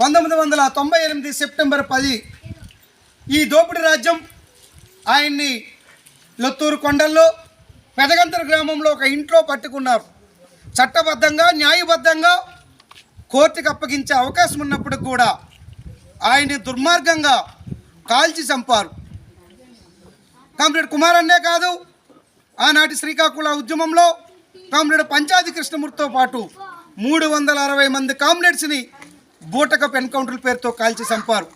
పంతొమ్మిది వందల తొంభై ఎనిమిది సెప్టెంబర్ పది ఈ దోపిడి రాజ్యం ఆయన్ని లొత్తూరు కొండల్లో పెదగంతర గ్రామంలో ఒక ఇంట్లో పట్టుకున్నారు. చట్టబద్ధంగా న్యాయబద్ధంగా కోర్టుకు అప్పగించే అవకాశం ఉన్నప్పుడు కూడా ఆయన్ని దుర్మార్గంగా కాల్చి చంపారు. కామ్రేడ్ కుమార్ అన్నే కాదు ఆనాటి శ్రీకాకుళం ఉద్యమంలో కామ్రేడ్ పంచాది కృష్ణమూర్తితో పాటు మూడు వందల అరవై మంది కామ్రేడ్స్ని బూటకప్ ఎన్కౌంటర్ పేరుతో కాల్చి చంపారు.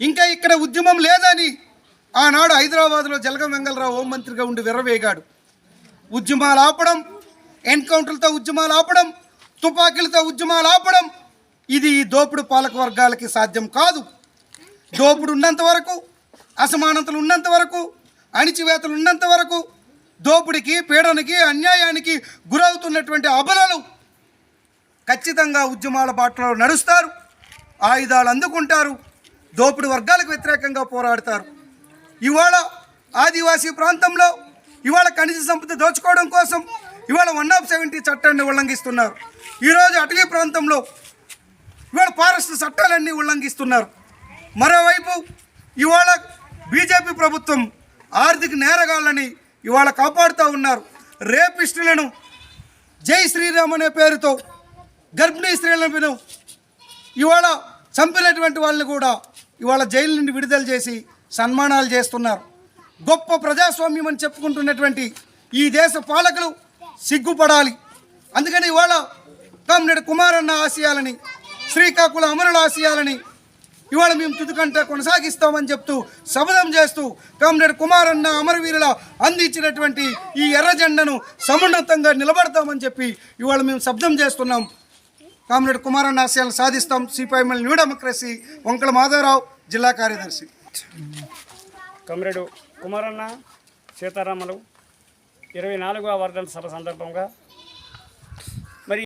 ఇంకా ఇక్కడ ఉద్యమం లేదని ఆనాడు హైదరాబాద్లో జలగం వెంగళరావు హోంమంత్రిగా ఉండి విర్రవేగాడు. ఉద్యమాలు ఆపడం ఎన్కౌంటర్లతో ఉద్యమాలు ఆపడం తుపాకీలతో ఉద్యమాలు ఆపడం ఇది ఈ దోపుడు పాలక వర్గాలకి సాధ్యం కాదు. దోపుడు ఉన్నంత వరకు అసమానతలు ఉన్నంత వరకు అణిచివేతలు ఉన్నంత వరకు దోపుడికి పీడనకి అన్యాయానికి గురవుతున్నటువంటి అబలలు ఖచ్చితంగా ఉద్యమాల బాటలో నడుస్తారు. ఆయుధాలు అందుకుంటారు. దోపుడు వర్గాలకు వ్యతిరేకంగా పోరాడతారు. ఇవాళ ఆదివాసీ ప్రాంతంలో ఇవాళ ఖనిజ సంపద దోచుకోవడం కోసం ఇవాళ వన్ ఆఫ్ సెవెంటీ చట్టాన్ని ఉల్లంఘిస్తున్నారు. ఈరోజు అటవీ ప్రాంతంలో ఇవాళ ఫారెస్ట్ చట్టాలన్నీ ఉల్లంఘిస్తున్నారు. మరోవైపు ఇవాళ బీజేపీ ప్రభుత్వం ఆర్థిక నేరగాళ్ళని ఇవాళ కాపాడుతూ ఉన్నారు. రేపిస్టులను జై శ్రీరామ్ అనే పేరుతో గర్భిణీ స్త్రీలను ఇవాళ చంపినటువంటి వాళ్ళని కూడా ఇవాళ జైలు నుండి విడుదల చేసి సన్మానాలు చేస్తున్నారు. గొప్ప ప్రజాస్వామ్యం అని చెప్పుకుంటున్నటువంటి ఈ దేశ పాలకులు సిగ్గుపడాలి. అందుకని ఇవాళ కామ్రేడ్ కుమారన్న ఆశయాలని శ్రీకాకుళ అమరుల ఆశయాలని ఇవాళ మేము తుదికంట కొనసాగిస్తామని చెప్తూ శబదం చేస్తూ కామ్రేడ్ కుమారన్న అమరవీరుల అందించినటువంటి ఈ ఎర్ర జెండను సమున్నతంగా నిలబడతామని చెప్పి ఇవాళ మేము శబ్దం చేస్తున్నాం. కామ్రేడ్ కుమారన్న ఆశయాలను సాధిస్తాం. CPIML new democracy Vankala Madhavarao జిల్లా కార్యదర్శి. కామ్రేడు కుమారన్న సీతారామలు ఇరవై నాలుగవ వర్ధంతి సభ సందర్భంగా